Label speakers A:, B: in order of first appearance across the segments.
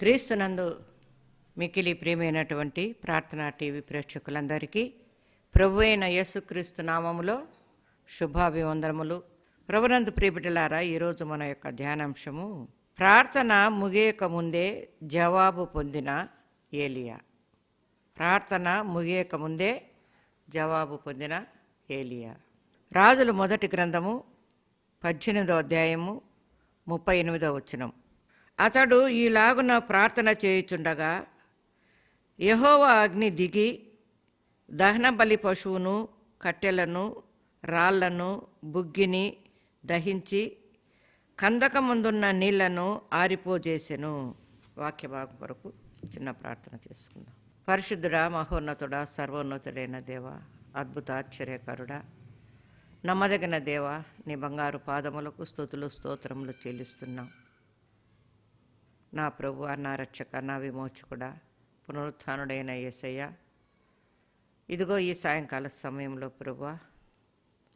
A: క్రీస్తునందు మికిలి ప్రియమైనటువంటి ప్రార్థనా టీవీ ప్రేక్షకులందరికీ ప్రభు అయిన యేసుక్రీస్తు నామములో శుభాభివందనములు. ప్రభునందు ప్రియబిడ్డలారా ఈరోజు మన యొక్క ధ్యానాంశము ప్రార్థన ముగియక ముందే జవాబు పొందిన ఏలియా. ప్రార్థన ముగియక ముందే జవాబు పొందిన ఏలియా. రాజుల మొదటి గ్రంథము పద్దెనిమిదో అధ్యాయము ముప్పై ఎనిమిదో వచనం. అతడు ఈలాగున ప్రార్థన చేయుచుండగా యెహోవా అగ్ని దిగి దహన బలి పశువును కట్టెలను రాళ్ళను బుగ్గిని దహించి కందకముందున్న నీళ్ళను ఆరిపోజేసెను. వాక్యభాగం వరకు కొరకు చిన్న ప్రార్థన చేసుకుందాం. పరిశుద్ధుడా మహోన్నతుడా సర్వోన్నతుడైన దేవ అద్భుత ఆశ్చర్యకరుడా నమ్మదగిన దేవ నీ బంగారు పాదములకు స్థుతులు స్తోత్రములు చెల్లిస్తున్నాం. నా ప్రభు నా రక్షక నా విమోచకుడా పునరుత్డైన యేసయ్య. ఇదిగో ఈ సాయంకాల సమయంలో ప్రభు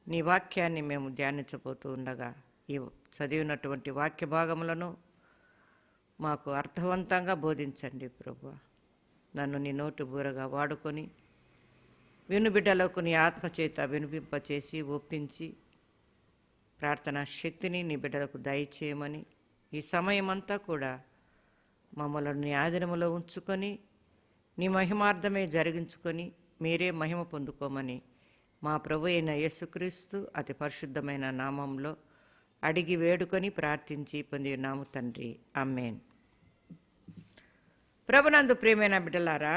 A: నీ వాక్యాన్ని మేము ధ్యానించబోతూ ఉండగా ఈ చదివినటువంటి వాక్య భాగములను మాకు అర్థవంతంగా బోధించండి ప్రభు. నన్ను నీ నోటు బూరగా వాడుకొని వినుబిడ్డలకు నీ ఆత్మచేత వినిపింపచేసి ఒప్పించి ప్రార్థనా శక్తిని నీ బిడ్డలకు దయచేయమని ఈ సమయమంతా కూడా మమ్మలను నీ ఆధీనములో ఉంచుకొని నీ మహిమార్థమే జరిగించుకొని మీరే మహిమ పొందుకోమని మా ప్రభు అయిన యేసుక్రీస్తు అతి పరిశుద్ధమైన నామంలో అడిగి వేడుకొని ప్రార్థించి పొందినాము తండ్రి. అమ్మేన్ ప్రభునందు ప్రియమైన బిడ్డలారా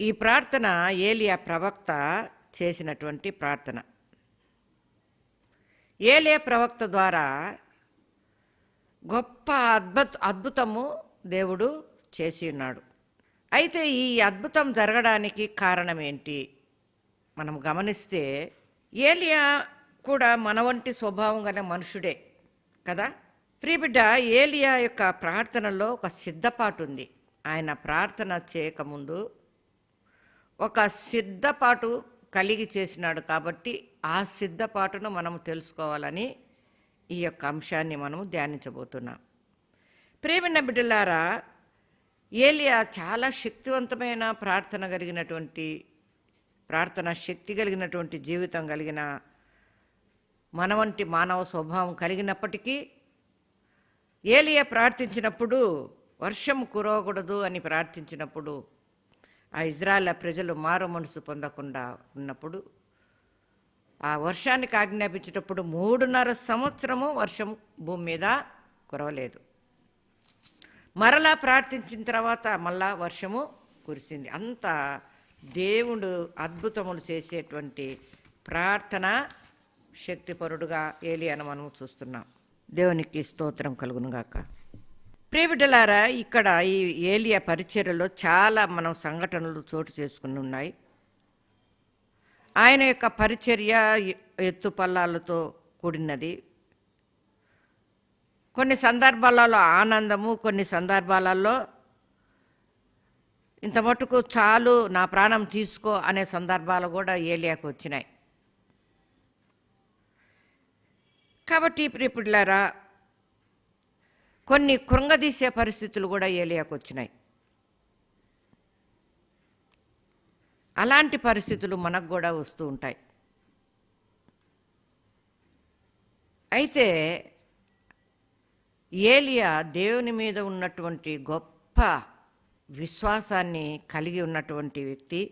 A: ఈ ప్రార్థన ఏలియా ప్రవక్త చేసినటువంటి ప్రార్థన. ఏలియా ప్రవక్త ద్వారా గొప్ప అద్భుత అద్భుతము దేవుడు చేసి ఉన్నాడు. అయితే ఈ అద్భుతం జరగడానికి కారణం ఏంటి మనం గమనిస్తే ఏలియా కూడా మన వంటి స్వభావం గల మనుషుడే కదా? ప్రియబిడ్డ ఏలియా యొక్క ప్రార్థనలో ఒక సిద్ధపాటు ఉంది. ఆయన ప్రార్థన చేయకముందు ఒక సిద్ధపాటు కలిగి చేసినాడు కాబట్టి ఆ సిద్ధపాటును మనం తెలుసుకోవాలని ఈ యొక్క అంశాన్ని మనము ధ్యానించబోతున్నాం. ప్రేమిన బిడ్డలారా ఏలియా చాలా శక్తివంతమైన ప్రార్థన కలిగినటువంటి ప్రార్థన శక్తి కలిగినటువంటి జీవితం కలిగిన మన వంటి మానవ స్వభావం కలిగినప్పటికీ ఏలియా ప్రార్థించినప్పుడు వర్షం కురవకూడదు అని ప్రార్థించినప్పుడు ఆ ఇజ్రాయల్ ప్రజలు మారు మనసు పొందకుండా ఉన్నప్పుడు ఆ వర్షానికి ఆజ్ఞాపించేటప్పుడు మూడున్నర సంవత్సరము వర్షం భూమి మీద కురవలేదు. మరలా ప్రార్థించిన తర్వాత మళ్ళా వర్షము కురిసింది. అంత దేవుడు అద్భుతములు చేసేటువంటి ప్రార్థన శక్తిపరుడుగా ఏలియాను మనం చూస్తున్నాం. దేవునికి స్తోత్రం కలుగునుగాక ప్రియబిడ్డలారా ఇక్కడ ఈ ఏలియా పరిచర్యలో చాలా మనం సంఘటనలు చోటు చేసుకుని ఉన్నాయి. ఆయన యొక్క పరిచర్య ఎత్తుపల్లాలతో కూడినది. కొన్ని సందర్భాలలో ఆనందము కొన్ని సందర్భాలలో ఇంత మటుకు చాలు నా ప్రాణం తీసుకో అనే సందర్భాలు కూడా ఏలియాకు వచ్చినాయి. కాబట్టి ప్రియపుడ్లారా కొన్ని కృంగదీసే పరిస్థితులు కూడా ఏలియాకు వచ్చినాయి. అలాంటి పరిస్థితులు మనకు కూడా వస్తూ ఉంటాయి. అయితే ఏలియా దేవుని మీద ఉన్నటువంటి గొప్ప విశ్వాసాన్ని కలిగి ఉన్నటువంటి వ్యక్తి.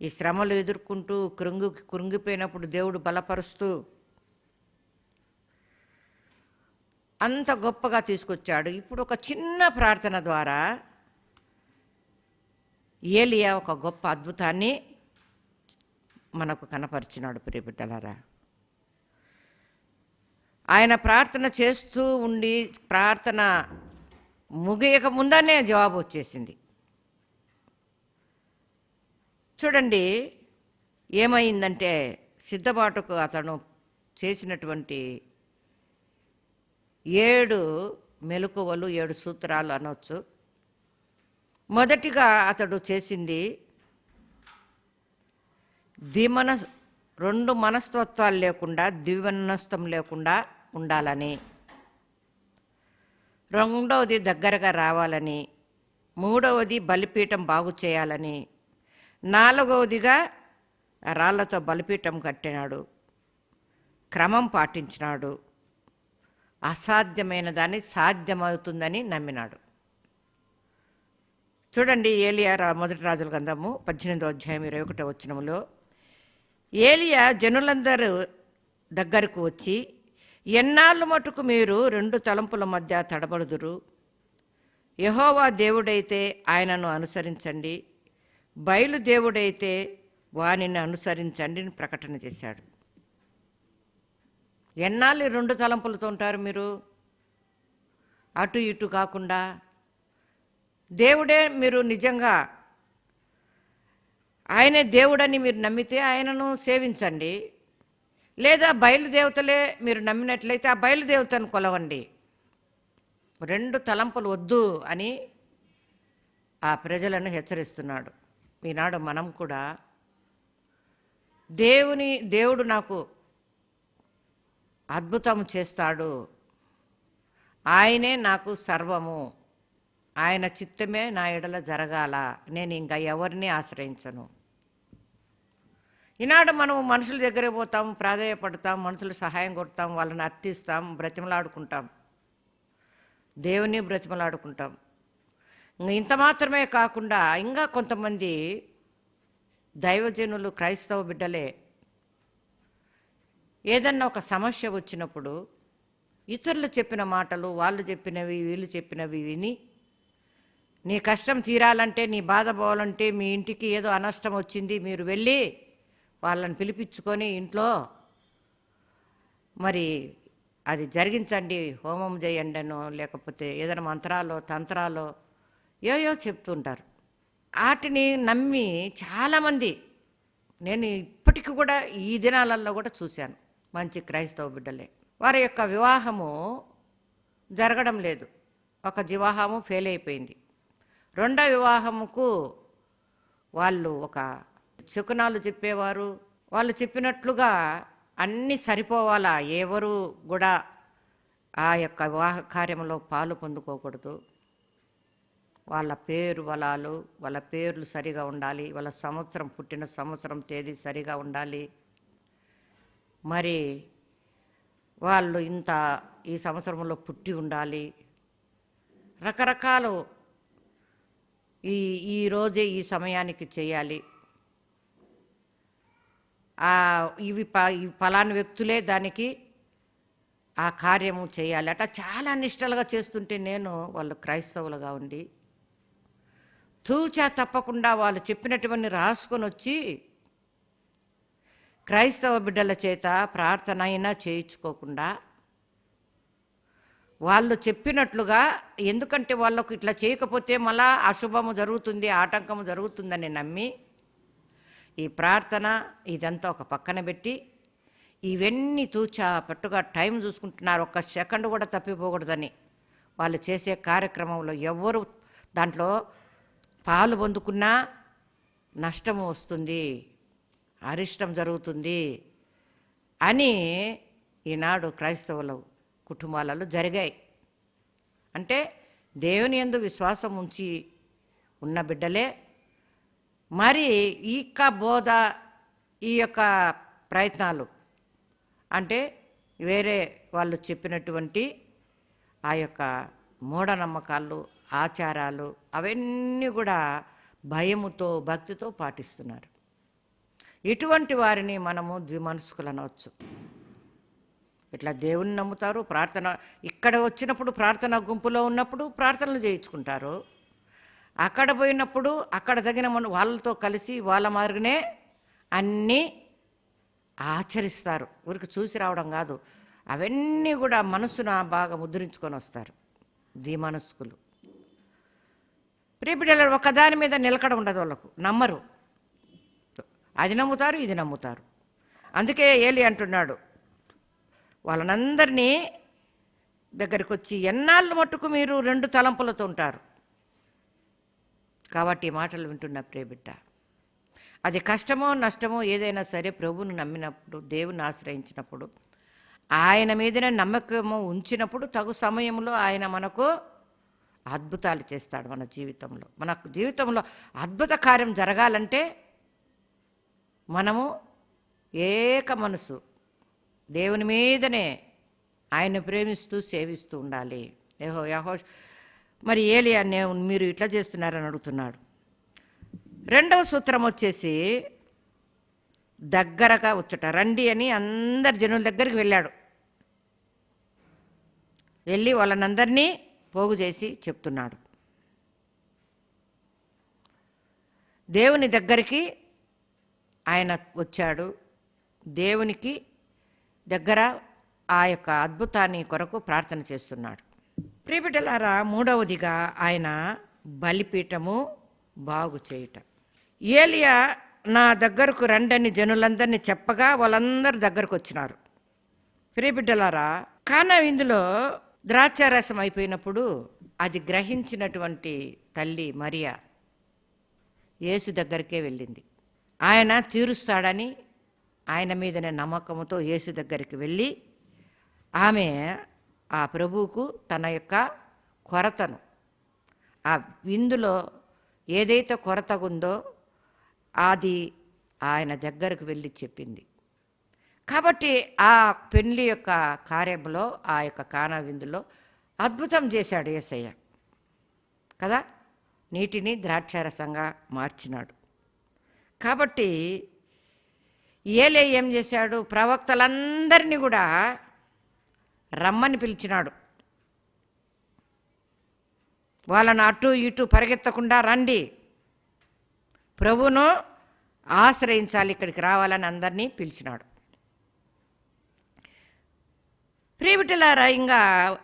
A: ఈ శ్రమలు ఎదుర్కొంటూ కృంగు కృంగిపోయినప్పుడు దేవుడు బలపరుస్తూ అంత గొప్పగా తీసుకొచ్చాడు. ఇప్పుడు ఒక చిన్న ప్రార్థన ద్వారా ఏలియా ఒక గొప్ప అద్భుతాన్ని మనకు కనపరిచినాడు ప్రియబిడ్డలారా. ఆయన ప్రార్థన చేస్తూ ఉండి ప్రార్థన ముగియక ముందనే జవాబు వచ్చేసింది. చూడండి ఏమైందంటే సిద్ధపాటుకు అతను చేసినటువంటి ఏడు మెలకువలు ఏడు సూత్రాలు అనొచ్చు. మొదటిగా అతడు చేసింది ద్విమన రెండు మనస్తత్వాలు లేకుండా ద్విమనస్తం లేకుండా ఉండాలని. రెండవది దగ్గరగా రావాలని. మూడవది బలిపీఠం బాగు చేయాలని. నాలుగవదిగా రాళ్ళతో బలిపీఠం కట్టినాడు. క్రమం పాటించినాడు. అసాధ్యమైన దాన్ని సాధ్యమవుతుందని నమ్మినాడు. చూడండి ఏలియా రా మొదటి రాజుల గంధము పద్దెనిమిదో అధ్యాయం ఇరవై ఒకటో వచ్చినములో ఏలియా జనులందరూ దగ్గరకు వచ్చి ఎన్నాళ్ళు మటుకు మీరు రెండు తలంపుల మధ్య తడబడుదురు? యహోవా దేవుడైతే ఆయనను అనుసరించండి. బయలు దేవుడైతే వానిని అనుసరించండి అని ప్రకటన చేశాడు. ఎన్నాళ్ళు రెండు తలంపులతో ఉంటారు మీరు? అటు ఇటు కాకుండా దేవుడే మీరు నిజంగా ఆయనే దేవుడని మీరు నమ్మితే ఆయనను సేవించండి. లేదా బయలుదేవతలే మీరు నమ్మినట్లయితే ఆ బయలుదేవతను కొలవండి. రెండు తలంపులు వద్దు అని ఆ ప్రజలను హెచ్చరిస్తున్నాడు. ఈనాడు మనం కూడా దేవుని దేవుడు నాకు అద్భుతం చేస్తాడు. ఆయనే నాకు సర్వము. ఆయన చిత్తమే నా ఎడల జరగాల నేను ఇంకా ఎవరిని ఆశ్రయించను. ఈనాడు మనం మనుషుల దగ్గర పోతాం ప్రాధాయపడతాం మనుషులు సహాయం కొడతాం వాళ్ళని అర్థిస్తాం బ్రతిమలాడుకుంటాం. దేవుని బ్రతిమలాడుకుంటాం. ఇంత మాత్రమే కాకుండా ఇంకా కొంతమంది దైవజనులు క్రైస్తవ బిడ్డలే ఏదన్నా ఒక సమస్య వచ్చినప్పుడు ఇతరులు చెప్పిన మాటలు వాళ్ళు చెప్పినవి వీళ్ళు చెప్పినవి విని నీ కష్టం తీరాలంటే నీ బాధ పోవాలంటే మీ ఇంటికి ఏదో అనష్టం వచ్చింది మీరు వెళ్ళి వాళ్ళని పిలిపించుకొని ఇంట్లో మరి అది జరిగించండి హోమం చేయండినో లేకపోతే ఏదైనా మంత్రాలో తంత్రాలో ఏయో చెప్తుంటారు. వాటిని నమ్మి చాలామంది నేను ఇప్పటికి కూడా ఈ దినాలలో కూడా చూశాను మంచి క్రైస్తవ బిడ్డలే. వారి యొక్క వివాహము జరగడం లేదు. ఒక వివాహము ఫెయిల్ అయిపోయింది. రెండో వివాహముకు వాళ్ళు ఒక శకునాలు చెప్పేవారు. వాళ్ళు చెప్పినట్లుగా అన్నీ సరిపోవాలా? ఎవరు కూడా ఆ యొక్క వివాహ కార్యంలో పాలు పొందుకోకూడదు. వాళ్ళ పేరు బలాలు వాళ్ళ పేర్లు సరిగా ఉండాలి. వాళ్ళ సంవత్సరం పుట్టిన సంవత్సరం తేదీ సరిగా ఉండాలి. మరి వాళ్ళు ఇంత ఈ సంవత్సరంలో పుట్టి ఉండాలి. రకరకాలు ఈ ఈరోజే ఈ సమయానికి చేయాలి. ఇవి ప ఈ ఫలాని వ్యక్తులే దానికి ఆ కార్యము చేయాలి. అట చాలా నిష్టలుగా చేస్తుంటే నేను వాళ్ళు క్రైస్తవులుగా ఉండి తూచా తప్పకుండా వాళ్ళు చెప్పినటువంటి రాసుకొని వచ్చి క్రైస్తవ బిడ్డల చేత ప్రార్థన అయినా చేయించుకోకుండా వాళ్ళు చెప్పినట్లుగా ఎందుకంటే వాళ్ళకు ఇట్లా చేయకపోతే మళ్ళా అశుభము జరుగుతుంది ఆటంకము జరుగుతుందని నమ్మి ఈ ప్రార్థన ఇదంతా ఒక పక్కన పెట్టి ఇవన్నీ తూచా పట్టుగా టైం చూసుకుంటున్నారు. ఒక్క సెకండ్ కూడా తప్పిపోకూడదని వాళ్ళు చేసే కార్యక్రమంలో ఎవ్వరు దాంట్లో పాలు పొందుకున్నా నష్టము వస్తుంది అరిష్టం జరుగుతుంది అని ఈనాడు క్రైస్తవులు కుటుంబాలలో జరిగాయి. అంటే దేవుని యందు విశ్వాసం ఉంచి ఉన్న బిడ్డలే. మరి ఈ యొక్క బోధ ఈ యొక్క ప్రయత్నాలు అంటే వేరే వాళ్ళు చెప్పినటువంటి ఆ యొక్క మూఢనమ్మకాలు ఆచారాలు అవన్నీ కూడా భయముతో భక్తితో పాటిస్తున్నారు. ఇటువంటి వారిని మనము ద్విమనస్కులు అనవచ్చు ఇట్లా దేవుని నమ్ముతారు ప్రార్థన ఇక్కడ వచ్చినప్పుడు ప్రార్థన గుంపులో ఉన్నప్పుడు ప్రార్థనలు చేయించుకుంటారు. అక్కడ పోయినప్పుడు అక్కడ తగిన మన వాళ్ళతో కలిసి వాళ్ళ మార్గనే అన్నీ ఆచరిస్తారు. ఊరికి చూసి రావడం కాదు. అవన్నీ కూడా మనసున బాగా ముద్రించుకొని వస్తారు. ద్విమనస్కులు ప్రియబిడ్డలు ఒకదాని మీద నిలకడ ఉండదు వాళ్ళకు. నమ్మరు. అది నమ్ముతారు ఇది నమ్ముతారు. అందుకే ఏలి అంటున్నాడు వాళ్ళనందరినీ దగ్గరికి వచ్చి ఎన్నాళ్ళు మట్టుకు మీరు రెండు తలంపులతో ఉంటారు? కాబట్టి ఈ మాటలు వింటున్న ప్రియబిడ్డ అది కష్టమో నష్టమో ఏదైనా సరే ప్రభువును నమ్మినప్పుడు దేవుని ఆశ్రయించినప్పుడు ఆయన మీదనే నమ్మకము ఉంచినప్పుడు తగు సమయంలో ఆయన మనకు అద్భుతాలు చేస్తాడు మన జీవితంలో. మన జీవితంలో అద్భుత కార్యం జరగాలంటే మనము ఏక మనసు దేవుని మీదనే ఆయన ప్రేమిస్తూ సేవిస్తూ ఉండాలి. యహో యహో మరి ఏలియా నేను మీరు ఇట్లా చేస్తున్నారని అడుగుతున్నాడు. రెండవ సూత్రం వచ్చేసి దగ్గరగా వచ్చుట. రండి అని అందరు జనుల దగ్గరికి వెళ్ళాడు. వెళ్ళి వాళ్ళనందరినీ పోగు చేసి చెప్తున్నాడు. దేవుని దగ్గరికి ఆయన వచ్చాడు. దేవునికి దగ్గర ఆ యొక్క అద్భుతాన్ని కొరకు ప్రార్థన చేస్తున్నాడు. ప్రియబిడ్డలారా మూడవదిగా ఆయన బలిపీఠము బాగు చేయుట. ఏలియా నా దగ్గరకు రండని జనులందరినీ చెప్పగా వాళ్ళందరి దగ్గరకు వచ్చినారు. ప్రియబిడ్డలారా కానా ఇందులో ద్రాక్షారసం అయిపోయినప్పుడు అది గ్రహించినటువంటి తల్లి మరియా యేసు దగ్గరికే వెళ్ళింది. ఆయన తీరుస్తాడని ఆయన మీదనే నమ్మకంతో యేసు దగ్గరికి వెళ్ళి ఆమె ఆ ప్రభువుకు తన యొక్క కొరతను ఆ విందులో ఏదైతే కొరత ఉందో అది ఆయన దగ్గరకు వెళ్ళి చెప్పింది. కాబట్టి ఆ పెళ్ళి యొక్క కార్యంలో ఆ యొక్క కానా విందులో అద్భుతం చేశాడు ఏసయ్య. కదా? నీటిని ద్రాక్షారసంగా మార్చినాడు. కాబట్టి ఏలే ఏం చేశాడు? ప్రవక్తలందరినీ కూడా రమ్మని పిలిచినాడు. వాళ్ళను అటు ఇటు పరిగెత్తకుండా రండి. ప్రభును ఆశ్రయించాలి ఇక్కడికి రావాలని అందరినీ పిలిచినాడు. ప్రియబిడ్డలారా ఇంకా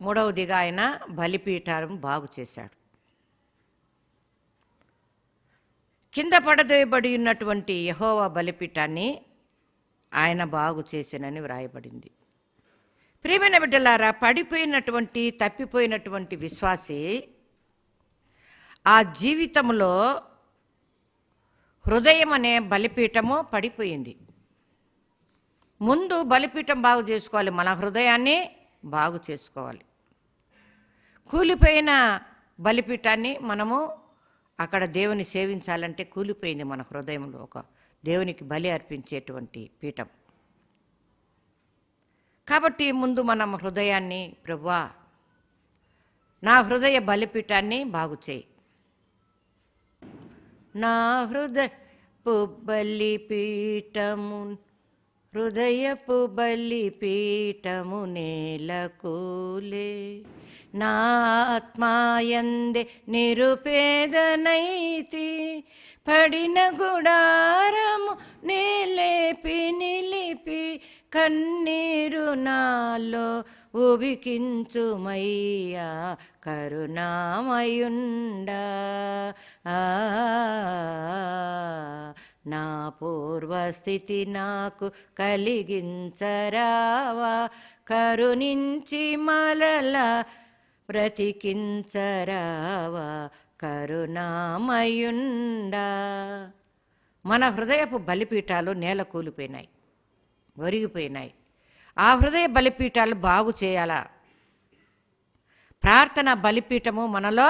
A: మూడవదిగా ఆయన బలిపీఠాలను బాగు చేశాడు. కింద పడదోయబడి ఉన్నటువంటి యహోవా బలిపీఠాన్ని ఆయన బాగు చేసినని వ్రాయబడింది. ప్రియమైన బిడ్డలారా పడిపోయినటువంటి తప్పిపోయినటువంటి విశ్వాసి ఆ జీవితంలో హృదయం అనే బలిపీఠము పడిపోయింది. ముందు బలిపీఠం బాగు చేసుకోవాలి మన హృదయాన్ని బాగు చేసుకోవాలి. కూలిపోయిన బలిపీఠాన్ని మనము అక్కడ దేవుని సేవించాలంటే కూలిపోయింది మన హృదయంలో ఒక దేవునికి బలి అర్పించేటువంటి పీఠం. కాబట్టి ముందు మనం హృదయాన్ని ప్రభువా నా హృదయ బలిపీఠాన్ని బాగు చేయి. నా హృదయపు బలిపీఠము హృదయపు బలిపీఠము నేలకూలే నా ఆత్మాయందే నిరుపేదనైతి. పడిన గుడారము నేలేపి నిలిపి కన్నీరు నాలో ఉబికించుమయ్యా కరుణామయుండా. ఆ, నా పూర్వస్థితి నాకు కలిగించరావా. కరుణించి మరల బ్రతికించరావా కరుణామయుండా. మన హృదయపు బలిపీఠాలు నేల కూలిపోయినాయి ఒరిగిపోయినాయి. ఆ హృదయ బలిపీఠాలు బాగు చేయాలా? ప్రార్థన బలిపీఠము మనలో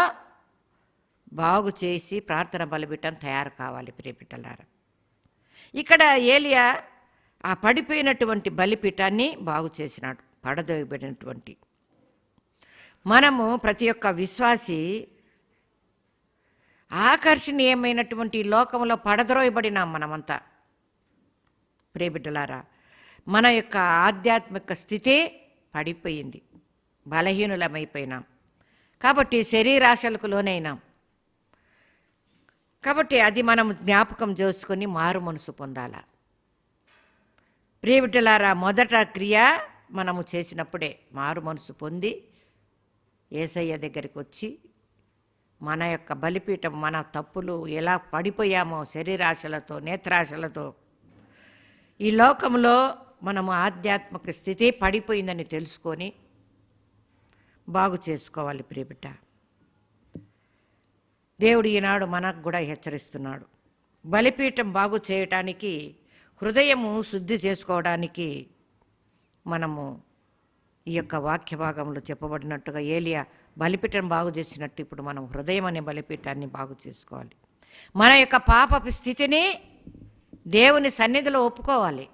A: బాగు చేసి ప్రార్థన బలిపీఠం తయారు కావాలి ప్రియపిట్టలారా ఇక్కడ ఏలియా ఆ పడిపోయినటువంటి బలిపీఠాన్ని బాగు చేసినాడు పడదోయబడినటువంటి మనము ప్రతి ఒక్క విశ్వాసి ఆకర్షణీయమైనటువంటి లోకంలో పడద్రోయబడినాం మనమంతా. ప్రేబిడ్డలారా మన యొక్క ఆధ్యాత్మిక స్థితి పడిపోయింది. బలహీనులమైపోయినాం. కాబట్టి శరీరాశలకు లోనైనాం. కాబట్టి అది మనం జ్ఞాపకం చేసుకొని మారు మనసు పొందాల. ప్రియబిడ్డలారా మొదట క్రియ మనము చేసినప్పుడే మారు మనసు పొంది ఏసయ్య దగ్గరికి వచ్చి మన యొక్క బలిపీఠం మన తప్పులు ఎలా పడిపోయామో శరీరాశలతో నేత్రాశలతో ఈ లోకంలో మనము ఆధ్యాత్మిక స్థితి పడిపోయిందని తెలుసుకొని బాగు చేసుకోవాలి ప్రియబిడ్డ. దేవుడు ఈనాడు మనకు కూడా హెచ్చరిస్తున్నాడు. బలిపీఠం బాగు చేయటానికి హృదయము శుద్ధి చేసుకోవడానికి మనము ఈ యొక్క వాక్య భాగంలో చెప్పబడినట్టుగా ఏలియా బలిపీఠం బాగు చేసినట్టు ఇప్పుడు మనం హృదయం అనే బలిపీఠాన్ని బాగు చేసుకోవాలి. మన యొక్క పాపపు స్థితిని దేవుని సన్నిధిలో ఒప్పుకోవాలి.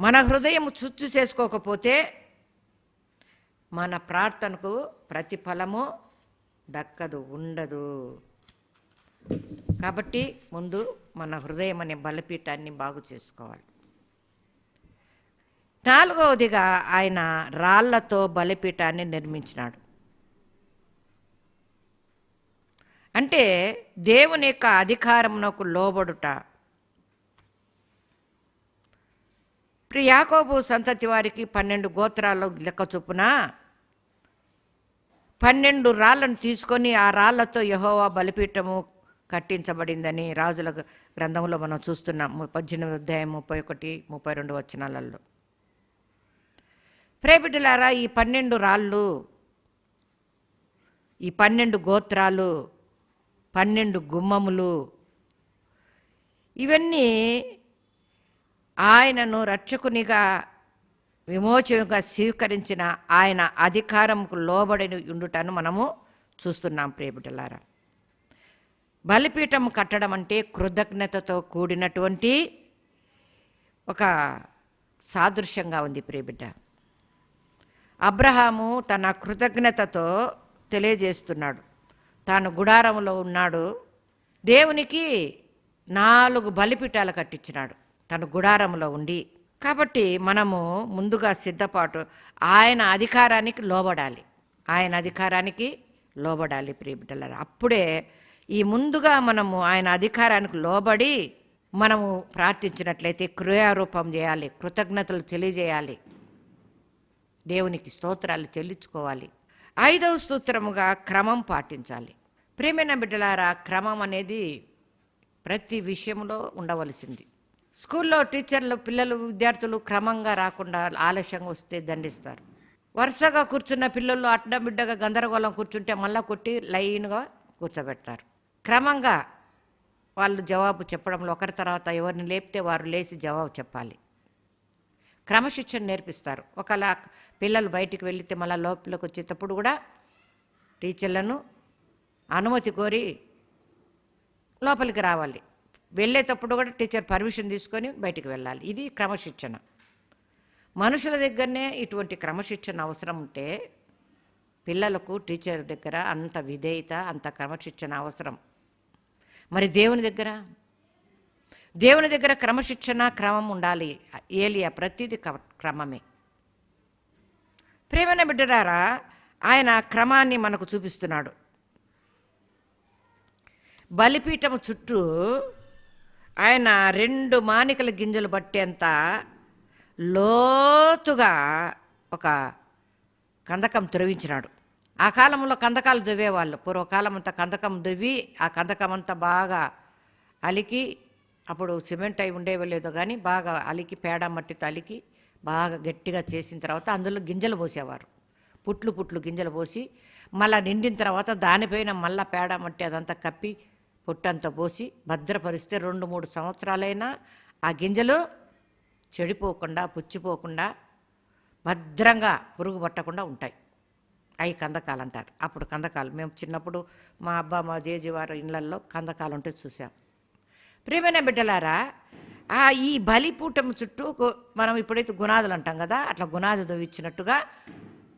A: మన హృదయం చుచ్చు చేసుకోకపోతే మన ప్రార్థనకు ప్రతిఫలము దక్కదు ఉండదు. కాబట్టి ముందు మన హృదయం అనే బలిపీఠాన్ని బాగు చేసుకోవాలి. నాలుగవదిగా ఆయన రాళ్ళతో బలిపీఠాన్ని నిర్మించినాడు. అంటే దేవుని యొక్క అధికారమునకు లోబడుట. ఇప్పుడు యాకోబు సంతతి వారికి పన్నెండు గోత్రాలు లెక్క చొప్పున పన్నెండు రాళ్ళను తీసుకొని ఆ రాళ్ళతో యహోవా బలిపీఠము కట్టించబడిందని రాజుల గ్రంథంలో మనం చూస్తున్నాం. పద్దెనిమిది అధ్యాయం ముప్పై ఒకటి ముప్పై రెండు వచనాలలో. ప్రేబిడ్డలారా ఈ పన్నెండు రాళ్ళు ఈ పన్నెండు గోత్రాలు పన్నెండు గుమ్మములు ఇవన్నీ ఆయనను రక్షకునిగా విమోచనగా స్వీకరించిన ఆయన అధికారంకు లోబడి ఉండుటను మనము చూస్తున్నాం ప్రియబిడ్డలారా బలిపీఠం కట్టడం అంటే కృతజ్ఞతతో కూడినటువంటి ఒక సాదృశ్యంగా ఉంది ప్రియబిడ్డ అబ్రహాము తన కృతజ్ఞతతో తెలియజేస్తున్నాడు. తాను గుడారంలో ఉన్నాడు. దేవునికి నాలుగు బలిపీఠాలు కట్టించినాడు. తను గుడారంలో ఉండి. కాబట్టి మనము ముందుగా సిద్ధపాటు. ఆయన అధికారానికి లోబడాలి. ఆయన అధికారానికి లోబడాలి ప్రియబిడ్డలారా అప్పుడే ఈ ముందుగా మనము ఆయన అధికారానికి లోబడి మనము ప్రార్థించినట్లయితే క్రియారూపం చేయాలి కృతజ్ఞతలు తెలియజేయాలి. దేవునికి స్తోత్రాలు చెల్లించుకోవాలి. ఐదవ స్తోత్రముగా క్రమం పాటించాలి. ప్రేమైన బిడ్డలారా క్రమం అనేది ప్రతి విషయంలో ఉండవలసింది. స్కూల్లో టీచర్లు పిల్లలు విద్యార్థులు క్రమంగా రాకుండా ఆలస్యంగా వస్తే దండిస్తారు. వరుసగా కూర్చున్న పిల్లలు అడ్డం బిడ్డగా గందరగోళం కూర్చుంటే మళ్ళా కొట్టి లైన్గా కూర్చోబెడతారు. క్రమంగా వాళ్ళు జవాబు చెప్పడంలో ఒకరి తర్వాత ఎవరిని లేపితే వారు లేచి జవాబు చెప్పాలి. క్రమశిక్షణ నేర్పిస్తారు. ఒకలా పిల్లలు బయటికి వెళితే మళ్ళీ లోపలికి వచ్చేటప్పుడు కూడా టీచర్లను అనుమతి కోరి లోపలికి రావాలి. వెళ్ళేటప్పుడు కూడా టీచర్ పర్మిషన్ తీసుకొని బయటికి వెళ్ళాలి. ఇది క్రమశిక్షణ. మనుషుల దగ్గరనే ఇటువంటి క్రమశిక్షణ అవసరం ఉంటే పిల్లలకు టీచర్ దగ్గర అంత విధేయత అంత క్రమశిక్షణ అవసరం. మరి దేవుని దగ్గర? దేవుని దగ్గర క్రమశిక్షణ క్రమం ఉండాలి. ఏలియా ప్రతిదీ క్రమమే. ప్రేమన బిడ్డరారా ఆయన క్రమాన్ని మనకు చూపిస్తున్నాడు. బలిపీఠము చుట్టూ ఆయన రెండు మానికల గింజలు పట్టేంత లోతుగా ఒక కందకం త్రవించినాడు ఆ కాలంలో కందకాలు దువ్వేవాళ్ళు. పూర్వకాలం అంతా కందకం దువ్వి ఆ కందకం అంతా బాగా అలికి అప్పుడు సిమెంట్ అయి ఉండేవి లేదో కానీ బాగా అలికి పేడ మట్టితో అలికి బాగా గట్టిగా చేసిన తర్వాత అందులో గింజలు పోసేవారు. పుట్లు పుట్లు గింజలు పోసి మళ్ళా నిండిన తర్వాత దానిపైన మళ్ళా పేడ మట్టి అదంతా కప్పి పుట్టంతా పోసి భద్రపరిస్తే రెండు మూడు సంవత్సరాలైనా ఆ గింజలు చెడిపోకుండా పుచ్చిపోకుండా భద్రంగా పురుగు పట్టకుండా ఉంటాయి. అవి కందకాలు అంటారు అప్పుడు కందకాలు. మేము చిన్నప్పుడు మా అబ్బా మా జేజీ వారి ఇళ్ళల్లో కందకాలు ఉంటే చూసాం. ప్రియమైన బిడ్డలారా ఆ ఈ బలిపూటం చుట్టూ మనం ఇప్పుడైతే గునాదులు అంటాం కదా అట్లా గునాది దవ్విచ్చినట్టుగా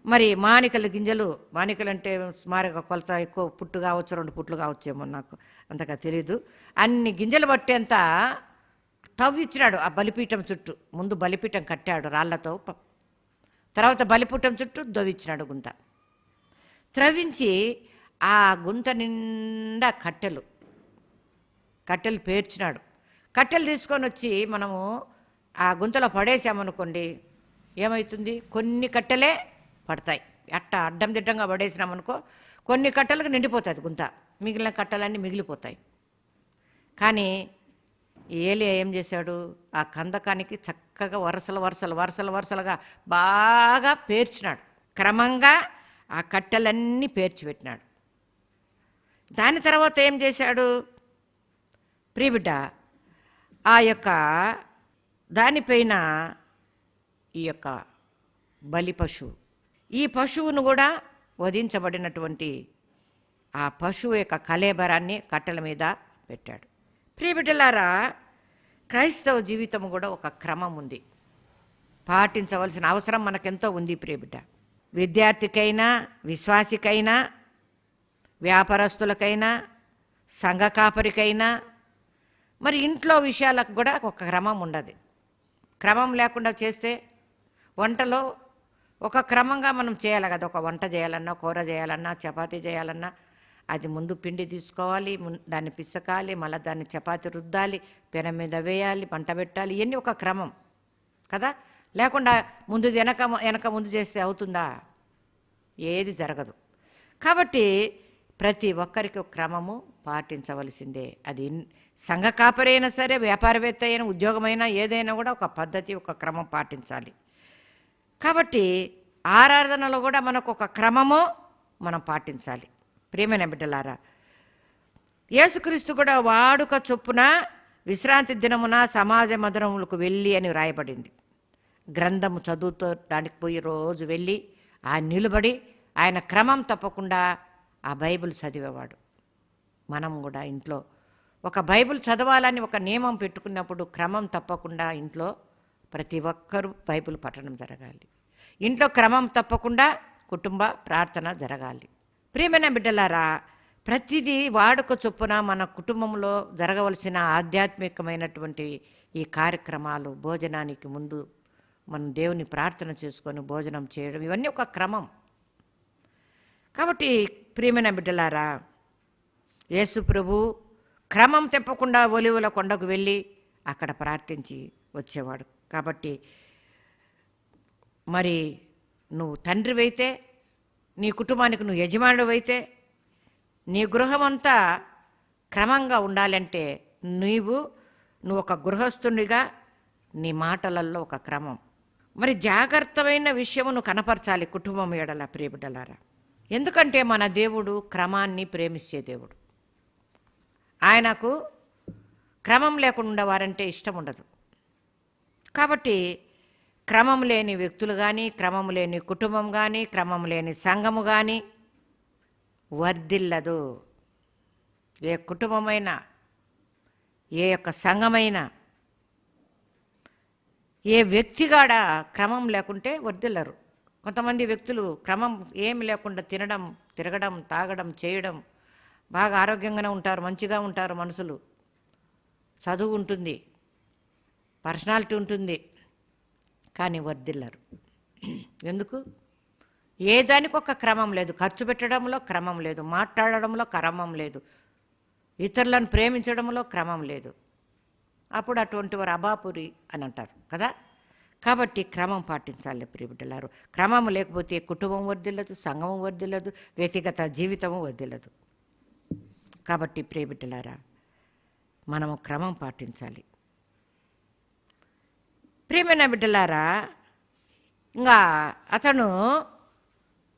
A: మరి మానికల గింజలు మానికలు అంటే సుమారుగా కొలత ఎక్కువ పుట్టు కావచ్చు రెండు పుట్లు కావచ్చేమో నాకు అంతగా తెలియదు అన్ని గింజలు పట్టేంత తవ్విచ్చినాడు ఆ బలిపీఠం చుట్టూ. ముందు బలిపీఠం కట్టాడు రాళ్ళతో ప- తర్వాత బలిపీఠం చుట్టూ దవ్విచ్చినాడు గుంత. త్రవించి ఆ గుంత నిండా కట్టెలు. కట్టెలు పేర్చినాడు. కట్టెలు తీసుకొని వచ్చి మనము ఆ గుంతలో పడేసామనుకోండి ఏమవుతుంది కొన్ని కట్టెలే పడతాయి. అట్ట అడ్డం దిడ్డంగా పడేసినామనుకో కొన్ని కట్టెలకు నిండిపోతుంది గుంత. మిగిలిన కట్టెలన్నీ మిగిలిపోతాయి. కానీ ఏలి ఏం చేశాడు? ఆ కందకానికి చక్కగా వరుసలు వరుసలు వరుసలు వరుసలుగా బాగా పేర్చినాడు. క్రమంగా ఆ కట్టెలన్నీ పేర్చిపెట్టినాడు. దాని తర్వాత ఏం చేశాడు? ప్రియబిడ్డ ఆ యొక్క దానిపైన ఈ యొక్క బలి పశువు ఈ పశువును కూడా వధించబడినటువంటి ఆ పశువు యొక్క కలేబరాన్ని కట్టెల మీద పెట్టాడు. ప్రియబిడ్డలారా క్రైస్తవ జీవితం కూడా ఒక క్రమం ఉంది. పాటించవలసిన అవసరం మనకెంతో ఉంది ప్రియబిడ్డ. విద్యార్థికైనా విశ్వాసికైనా వ్యాపారస్తులకైనా సంఘ కాపరికైనా మరి ఇంట్లో విషయాలకు కూడా ఒక క్రమం ఉండదు. క్రమం లేకుండా చేస్తే వంటలో ఒక క్రమంగా మనం చేయాలి కదా. ఒక వంట చేయాలన్నా కూర చేయాలన్నా చపాతీ చేయాలన్నా అది ముందు పిండి తీసుకోవాలి దాన్ని పిసకాలి మళ్ళీ దాన్ని చపాతీ రుద్దాలి పెన మీద వేయాలి పంట పెట్టాలి ఇవన్నీ ఒక క్రమం కదా. లేకుండా ముందు వెనక వెనక ముందు చేస్తే అవుతుందా? ఏది జరగదు. కాబట్టి ప్రతి ఒక్కరికి క్రమము పాటించవలసిందే. అది సంఘ కాపరైనా సరే వ్యాపారవేత్త అయినా ఉద్యోగమైనా ఏదైనా కూడా ఒక పద్ధతి ఒక క్రమం పాటించాలి. కాబట్టి ఆరాధనలో కూడా మనకు ఒక క్రమము మనం పాటించాలి. ప్రియమైన బిడ్డలారా యేసుక్రీస్తు కూడా వాడుక చొప్పున విశ్రాంతి దినమున సమాజ మందిరములకు వెళ్ళి అని వ్రాయబడింది. గ్రంథము చదువుతో దానికి పోయి రోజు వెళ్ళి ఆయన నిలబడి ఆయన క్రమం తప్పకుండా ఆ బైబిల్ చదివేవాడు. మనం కూడా ఇంట్లో ఒక బైబిల్ చదవాలని ఒక నియమం పెట్టుకున్నప్పుడు క్రమం తప్పకుండా ఇంట్లో ప్రతి ఒక్కరూ బైబిల్ పఠనం జరగాలి. ఇంట్లో క్రమం తప్పకుండా కుటుంబ ప్రార్థన జరగాలి. ప్రియమైన బిడ్డలారా ప్రతిదీ వాడుక చొప్పున మన కుటుంబంలో జరగవలసిన ఆధ్యాత్మికమైనటువంటి ఈ కార్యక్రమాలు భోజనానికి ముందు మనం దేవుని ప్రార్థన చేసుకొని భోజనం చేయడం ఇవన్నీ ఒక క్రమం. కాబట్టి ప్రియమైన బిడ్డలారా యేసు ప్రభు క్రమం తెప్పకుండా ఒలివుల కొండకు వెళ్ళి అక్కడ ప్రార్థించి వచ్చేవాడు. కాబట్టి మరి నువ్వు తండ్రివైతే నీ కుటుంబానికి నువ్వు యజమానుడివైతే నీ గృహమంతా క్రమంగా ఉండాలంటే నీవు నువ్వు ఒక గృహస్థునిగా నీ మాటలలో ఒక క్రమం. మరి జాగ్రత్తమైన విషయము కనపరచాలి కుటుంబం ఎడల ప్రియబిడ్డలారా. ఎందుకంటే మన దేవుడు క్రమాన్ని ప్రేమించే దేవుడు. ఆయనకు క్రమం లేకుండా వారంటే ఇష్టం ఉండదు. కాబట్టి క్రమం లేని వ్యక్తులు కానీ క్రమం లేని కుటుంబం కానీ క్రమం లేని సంఘము కానీ వర్ధిల్లదు. ఏ కుటుంబమైనా ఏ యొక్క సంఘమైనా ఏ వ్యక్తిగాడ క్రమం లేకుంటే వర్ధిల్లరు. కొంతమంది వ్యక్తులు క్రమం ఏమి లేకుండా తినడం తిరగడం తాగడం చేయడం బాగా ఆరోగ్యంగానే ఉంటారు మంచిగా ఉంటారు మనుషులు చదువు ఉంటుంది పర్సనాలిటీ ఉంటుంది కానీ వర్దిల్లరు ఎందుకు? ఏ దానికి ఒక క్రమం లేదు. ఖర్చు పెట్టడంలో క్రమం లేదు. మాట్లాడడంలో క్రమం లేదు. ఇతరులను ప్రేమించడంలో క్రమం లేదు. అప్పుడు అటువంటి వారు అబాపురి అని అంటారు కదా? కాబట్టి క్రమం పాటించాలి ప్రియబిడ్డలారు క్రమం లేకపోతే కుటుంబం వర్దిల్లదు సంఘం వర్దిల్లదు వ్యక్తిగత జీవితము వర్దిల్లదు కాబట్టి ప్రియబిడ్డలారా మనము క్రమం పాటించాలి. ప్రియమైన బిడ్డలారా ఇంకా అతను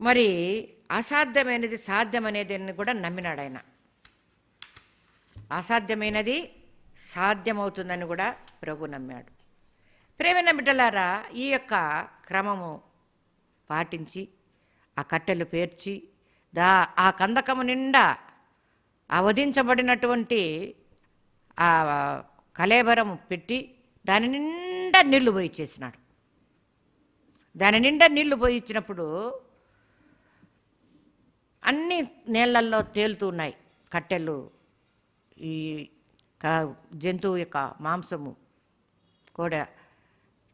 A: మరి అసాధ్యమైనది సాధ్యమనేది అని కూడా నమ్మినాడు ఆయన. అసాధ్యమైనది సాధ్యమవుతుందని కూడా ప్రభు నమ్మాడు. ప్రేమైన బిడ్డలారా ఈ యొక్క క్రమము పాటించి ఆ కట్టెలు పేర్చి దా ఆ కందకము నిండా ఆ ఆ కలేబరం పెట్టి దాని నిండా నీళ్ళు పోయి చేసినాడు. దాని నిండా నీళ్ళు పోయి ఇచ్చినప్పుడు అన్ని నీళ్ళల్లో తేలుతూ ఉన్నాయి కట్టెలు ఈ క- జంతువు యొక్క మాంసము కూడా.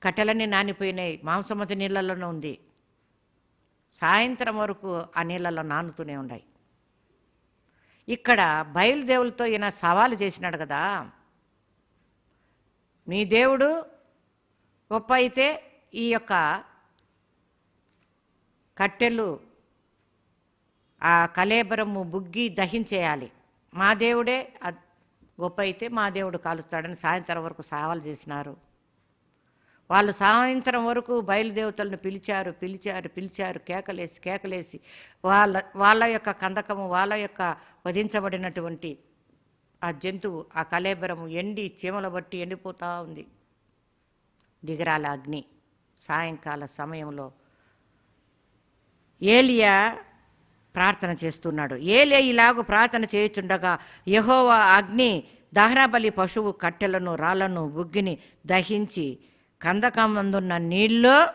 A: కట్టెలన్నీ నానిపోయినాయి మాంసం నీళ్ళల్లోనే ఉంది. సాయంత్రం వరకు ఆ నీళ్ళల్లో నానుతూనే ఉన్నాయి. ఇక్కడ బయలుదేవులతో ఈయన సవాలు చేసినాడు కదా. నీ దేవుడు గొప్ప అయితే ఈ యొక్క కట్టెలు ఆ కలేబరము బుగ్గి దహించేయాలి. మా దేవుడే గొప్ప అయితే మా దేవుడు కాలుస్తాడని సాయంత్రం వరకు సవాలు చేసినారు. వాళ్ళు సాయంత్రం వరకు బయలుదేవతలను పిలిచారు పిలిచారు పిలిచారు కేకలేసి కేకలేసి వాళ్ళ వాళ్ళ యొక్క కందకము వాళ్ళ యొక్క వధించబడినటువంటి ఆ జంతువు ఆ కలేబరము ఎండి చీమల బట్టి ఎండిపోతూ ఉంది. దిగరాల అగ్ని. సాయంకాల సమయంలో ఏలియా ప్రార్థన చేస్తున్నాడు. ఏలియా ఇలాగ ప్రార్థన చేయుచుండగా యహోవా అగ్ని దహనబలి పశువు కట్టెలను రాళ్ళను బుగ్గిని దహించి కందకమందున్న నీళ్ళు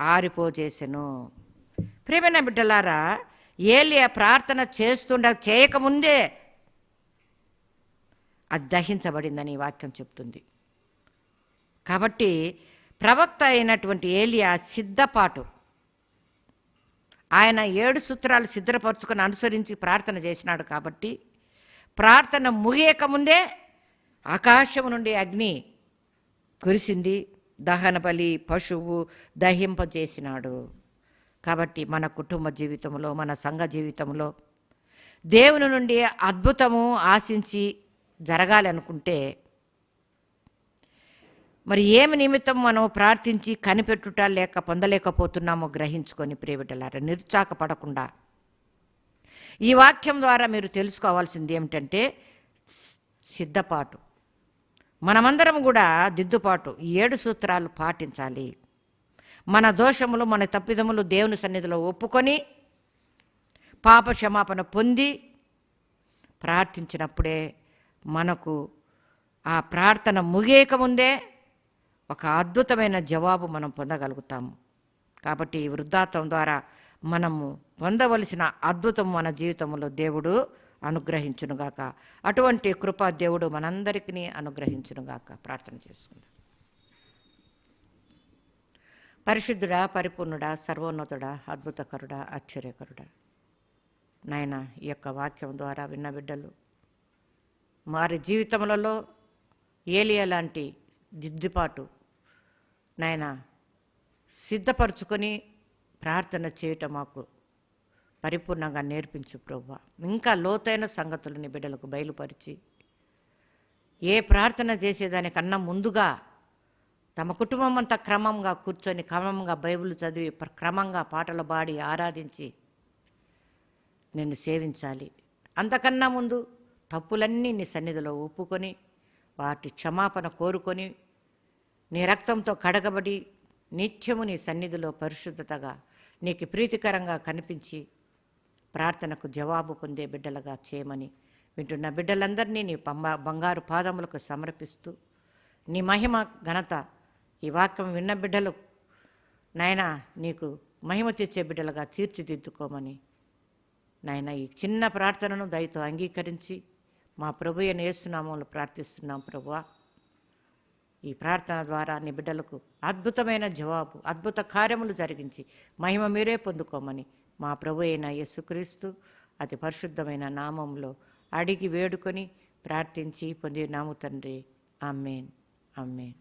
A: ఆరిపోజేసెను. ప్రేమైన బిడ్డలారా ఏలియా ప్రార్థన చేస్తుండ చేయకముందే అది దహించబడిందని ఈ వాక్యం చెప్తుంది. కాబట్టి ప్రవక్త అయినటువంటి ఏలియా సిద్ధపాటు. ఆయన ఏడు సూత్రాలు సిద్ధపరచుకొని అనుసరించి ప్రార్థన చేసినాడు కాబట్టి ప్రార్థన ముగియక ముందే ఆకాశము నుండి అగ్ని కురిసింది. దహన బలి పశువు దహింపజేసినాడు. కాబట్టి మన కుటుంబ జీవితంలో మన సంఘ జీవితంలో దేవుని నుండి అద్భుతము ఆశించి జరగాలి అనుకుంటే మరి ఏమి నిమిత్తం మనం ప్రార్థించి కనిపెట్టుట లేక పొందలేకపోతున్నామో గ్రహించుకొని ప్రియబిడ్డలారా నిరుత్సాహపడకుండా. ఈ వాక్యం ద్వారా మీరు తెలుసుకోవాల్సింది ఏమిటంటే సిద్ధపాటు. మనమందరం కూడా దిద్దుపాటు ఈ ఏడు సూత్రాలు పాటించాలి. మన దోషములు మన తప్పిదములు దేవుని సన్నిధిలో ఒప్పుకొని పాప క్షమాపణ పొంది ప్రార్థించినప్పుడే మనకు ఆ ప్రార్థన ముగియకముందే ఒక అద్భుతమైన జవాబు మనం పొందగలుగుతాము. కాబట్టి ఈ వృద్ధాత్వం ద్వారా మనము పొందవలసిన అద్భుతం మన జీవితంలో దేవుడు అనుగ్రహించునుగాక. అటువంటి కృపా దేవుడు మనందరికీ అనుగ్రహించునుగాక. ప్రార్థన చేసుకుందాం. పరిశుద్ధుడా పరిపూర్ణుడా సర్వోన్నతుడా అద్భుతకరుడా ఆశ్చర్యకరుడా. నాయన ఈ యొక్క వాక్యం ద్వారా విన్న బిడ్డలు వారి జీవితములలో ఏలియా లాంటి దిద్దుపాటు నాయన సిద్ధపరచుకొని ప్రార్థన చేయటం మాకు పరిపూర్ణంగా నేర్పించు ప్రభు. ఇంకా లోతైన సంగతులని బిడ్డలకు బయలుపరిచి ఏ ప్రార్థన చేసేదానికన్నా ముందుగా తమ కుటుంబం అంతా క్రమంగా కూర్చొని క్రమంగా బైబిల్ చదివి క్రమంగా పాటలు పాడి ఆరాధించి నిన్ను సేవించాలి. అంతకన్నా ముందు తప్పులన్నీ నీ సన్నిధిలో ఒప్పుకొని వాటి క్షమాపణ కోరుకొని నీ రక్తంతో కడగబడి నిత్యము నీ సన్నిధిలో పరిశుద్ధతగా నీకు ప్రీతికరంగా కనిపించి ప్రార్థనకు జవాబు పొందే బిడ్డలుగా చేయమని వింటున్న బిడ్డలందరినీ నీ పంబ బంగారు పాదములకు సమర్పిస్తూ నీ మహిమ ఘనత ఈ వాక్యం విన్న బిడ్డలు నాయన నీకు మహిమ తెచ్చే బిడ్డలుగా తీర్చిదిద్దుకోమని నాయన ఈ చిన్న ప్రార్థనను దయతో అంగీకరించి మా ప్రభు అయిన యేసునామంలో ప్రార్థిస్తున్నాం ప్రభువా. ఈ ప్రార్థన ద్వారా నీ బిడ్డలకు అద్భుతమైన జవాబు అద్భుత కార్యములు జరిగించి మహిమ మీరే పొందుకోమని మా ప్రభు అయిన యేసుక్రీస్తు అతి పరిశుద్ధమైన నామంలో అడిగి వేడుకొని ప్రార్థించి పొంది నాము తండ్రి. అమ్మేన్ అమ్మేన్